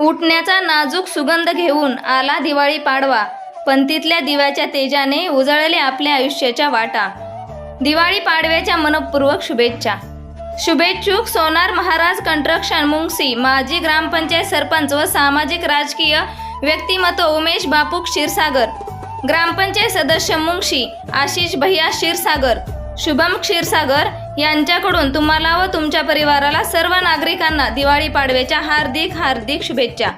उठण्याचा नाजूक सुगंध घेऊन आला दिवाळी पाडवा पंतीतल्या दिव्याच्या तेजाने उजळले आपल्या आयुष्याच्या वाटा. दिवाळी पाडव्याच्या मनपूर्वक शुभेच्छा. शुभेच्छुक सोनार महाराज कंट्रक्शन मुंगसी माजी ग्रामपंचायत सरपंच व सामाजिक राजकीय व्यक्तिमत्व उमेश बापू क्षीरसागर ग्रामपंचायत सदस्य मुंगशी आशिष भैया क्षीरसागर शुभम क्षीरसागर यांच्याकडून तुम्हाला व तुमच्या परिवाराला सर्व नागरिकांना दिवाळी पाडव्याच्या हार्दिक हार्दिक शुभेच्छा.